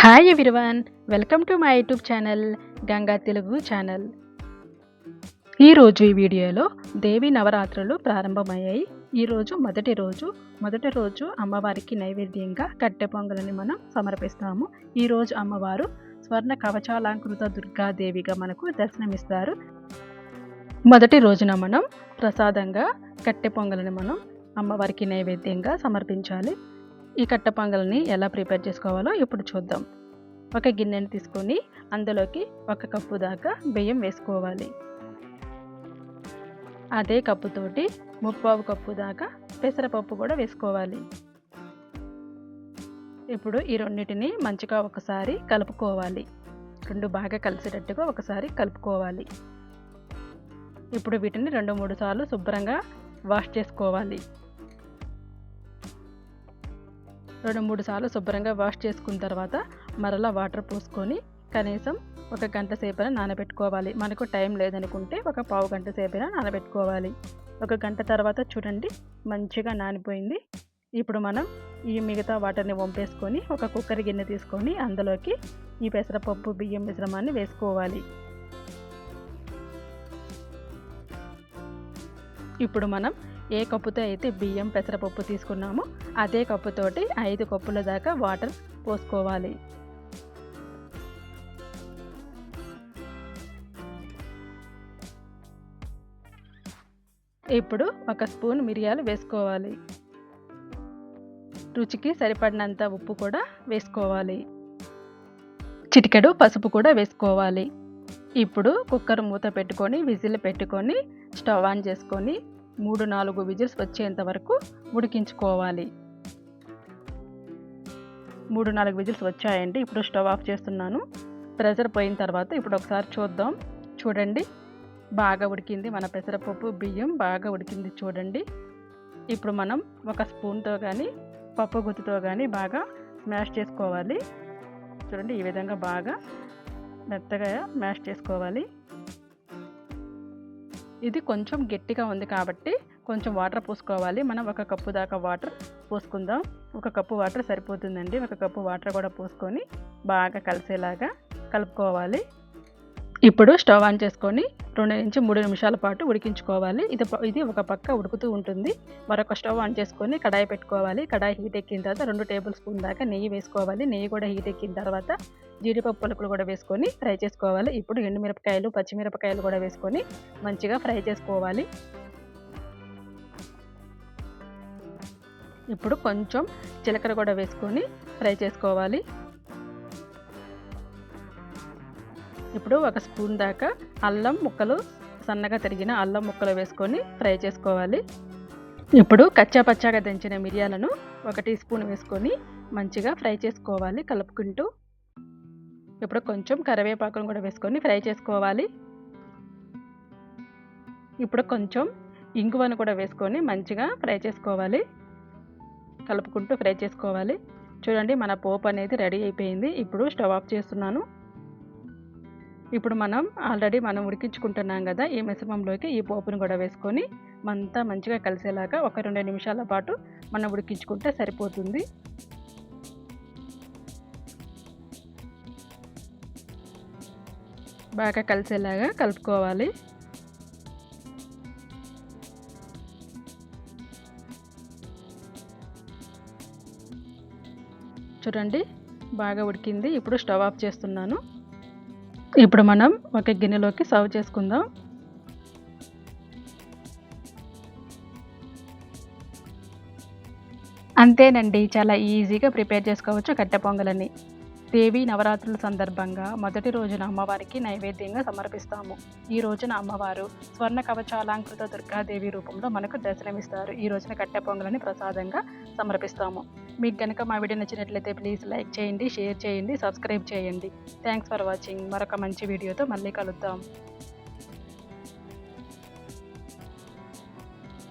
Hi everyone welcome to my YouTube channel Ganga Telugu channel. ఈరోజు ఈ వీడియోలో దేవి నవరాత్రులు ప్రారంభమయ్యాయి. ఈరోజు మొదటి రోజు మొదటి రోజు అమ్మవారికి నైవేద్యంగా కట్టె పొంగలని మనం సమర్పిస్తాము. ఈరోజు అమ్మవారు స్వర్ణ కవచాలంకృత దుర్గాదేవిగా మనకు దర్శనమిస్తారు. మొదటి రోజున మనం ప్రసాదంగా కట్టె పొంగలని మనం అమ్మవారికి నైవేద్యంగా సమర్పించాలి. ఈ కట్ట పొంగల్ని ఎలా ప్రిపేర్ చేసుకోవాలో ఇప్పుడు చూద్దాం. ఒక గిన్నెని తీసుకొని అందులోకి ఒక కప్పు దాకా బియ్యం వేసుకోవాలి. అదే కప్పుతోటి ముప్పావు కప్పు దాకా పెసరపప్పు కూడా వేసుకోవాలి. ఇప్పుడు ఈ రెండింటిని మంచిగా ఒకసారి కలుపుకోవాలి. రెండు బాగా కలిసేటట్టుగా ఒకసారి కలుపుకోవాలి. ఇప్పుడు వీటిని రెండు మూడు సార్లు శుభ్రంగా వాష్ చేసుకోవాలి. రెండు మూడు సార్లు శుభ్రంగా వాష్ చేసుకున్న తర్వాత మరలా వాటర్ పోసుకొని కనీసం ఒక గంట సేపైనా నానబెట్టుకోవాలి. మనకు టైం లేదనుకుంటే ఒక పావు గంట సేపైనా నానబెట్టుకోవాలి. ఒక గంట తర్వాత చూడండి మంచిగా నానిపోయింది. ఇప్పుడు మనం ఈ మిగతా వాటర్ని వంపేసుకొని ఒక కుక్కర్ గిన్నె తీసుకొని అందులోకి ఈ పెసరపప్పు బియ్యం మిశ్రమాన్ని వేసుకోవాలి. ఇప్పుడు మనం ఏ కప్పుతో అయితే బియ్యం పెసరపప్పు తీసుకున్నామో అదే కప్పుతోటి ఐదు కప్పుల దాకా వాటర్ పోసుకోవాలి. ఇప్పుడు ఒక స్పూన్ మిరియాలు వేసుకోవాలి. రుచికి సరిపడినంత ఉప్పు కూడా వేసుకోవాలి. చిటికెడు పసుపు కూడా వేసుకోవాలి. ఇప్పుడు కుక్కర్ మూత పెట్టుకొని విజిల్ పెట్టుకొని స్టవ్ ఆన్ చేసుకొని మూడు నాలుగు విజిల్స్ వచ్చేంత వరకు ఉడికించుకోవాలి. మూడు నాలుగు విజిల్స్ వచ్చాయండి. ఇప్పుడు స్టవ్ ఆఫ్ చేస్తున్నాను. ప్రెషర్ పోయిన తర్వాత ఇప్పుడు ఒకసారి చూద్దాం. చూడండి. బాగా ఉడికింది మన పెసరపప్పు బియ్యం బాగా ఉడికింది చూడండి. ఇప్పుడు మనం ఒక స్పూన్తో కానీ పప్పు గుత్తితో కానీ బాగా స్మాష్ చేసుకోవాలి. చూడండి ఈ విధంగా బాగా మెత్తగా మ్యాష్ చేసుకోవాలి. ఇది కొంచెం గట్టిగా ఉంది కాబట్టి కొంచెం వాటర్ పోసుకోవాలి. మనం ఒక కప్పు దాకా వాటర్ పోసుకుందాం. ఒక కప్పు వాటర్ సరిపోతుందండి. ఒక కప్పు వాటర్ కూడా పోసుకొని బాగా కలిసేలాగా కలుపుకోవాలి. ఇప్పుడు స్టవ్ ఆన్ చేసుకొని రెండు నుంచి మూడు నిమిషాల పాటు ఉడికించుకోవాలి. ఇది ఇది ఒక పక్క ఉడుకుతూ ఉంటుంది. మరొక స్టవ్ ఆన్ చేసుకొని కడాయి పెట్టుకోవాలి. కడాయి హీట్ ఎక్కిన తర్వాత రెండు టేబుల్ స్పూన్ దాకా నెయ్యి వేసుకోవాలి. నెయ్యి కూడా హీట్ ఎక్కిన తర్వాత జీడిపప్పు పలుకులు కూడా వేసుకొని ఫ్రై చేసుకోవాలి. ఇప్పుడు ఎండుమిరపకాయలు పచ్చిమిరపకాయలు కూడా వేసుకొని మంచిగా ఫ్రై చేసుకోవాలి. ఇప్పుడు కొంచెం జీలకర్ర కూడా వేసుకొని ఫ్రై చేసుకోవాలి. ఇప్పుడు ఒక స్పూన్ దాకా అల్లం ముక్కలు సన్నగా తరిగిన అల్లం ముక్కలు వేసుకొని ఫ్రై చేసుకోవాలి. ఇప్పుడు కచ్చా పచ్చాగా దంచిన మిరియాలను ఒక టీ స్పూన్ వేసుకొని మంచిగా ఫ్రై చేసుకోవాలి కలుపుకుంటూ. ఇప్పుడు కొంచెం కరివేపాకును కూడా వేసుకొని ఫ్రై చేసుకోవాలి. ఇప్పుడు కొంచెం ఇంగువను కూడా వేసుకొని మంచిగా ఫ్రై చేసుకోవాలి. కలుపుకుంటూ ఫ్రై చేసుకోవాలి. చూడండి మన పోపు అనేది రెడీ అయిపోయింది. ఇప్పుడు స్టవ్ ఆఫ్ చేస్తున్నాను. ఇప్పుడు మనం ఆల్రెడీ మనం ఉడికించుకుంటున్నాం కదా ఈ మిశ్రమంలోకి ఈ పోపును కూడా వేసుకొని అంతా మంచిగా కలిసేలాగా ఒక రెండు నిమిషాల పాటు మనం ఉడికించుకుంటే సరిపోతుంది. బాగా కలిసేలాగా కలుపుకోవాలి. చూడండి బాగా ఉడికింది. ఇప్పుడు స్టవ్ ఆఫ్ చేస్తున్నాను. ఇప్పుడు మనం ఒక గిన్నెలోకి సర్వ్ చేసుకుందాం. అంతేనండి చాలా ఈజీగా ప్రిపేర్ చేసుకోవచ్చు కట్టె పొంగలని. దేవి నవరాత్రుల సందర్భంగా మొదటి రోజున అమ్మవారికి నైవేద్యంగా సమర్పిస్తాము. ఈ రోజున అమ్మవారు స్వర్ణ కవచాలంకృత దుర్గాదేవి రూపంలో మనకు దర్శనమిస్తారు. ఈ రోజున కట్టె పొంగలని ప్రసాదంగా సమర్పిస్తాము. మీకు కనుక మా వీడియో నచ్చినట్లయితే ప్లీజ్ లైక్ చేయండి షేర్ చేయండి సబ్స్క్రైబ్ చేయండి. థ్యాంక్స్ ఫర్ వాచింగ్ మరొక మంచి వీడియోతో మళ్ళీ కలుద్దాం.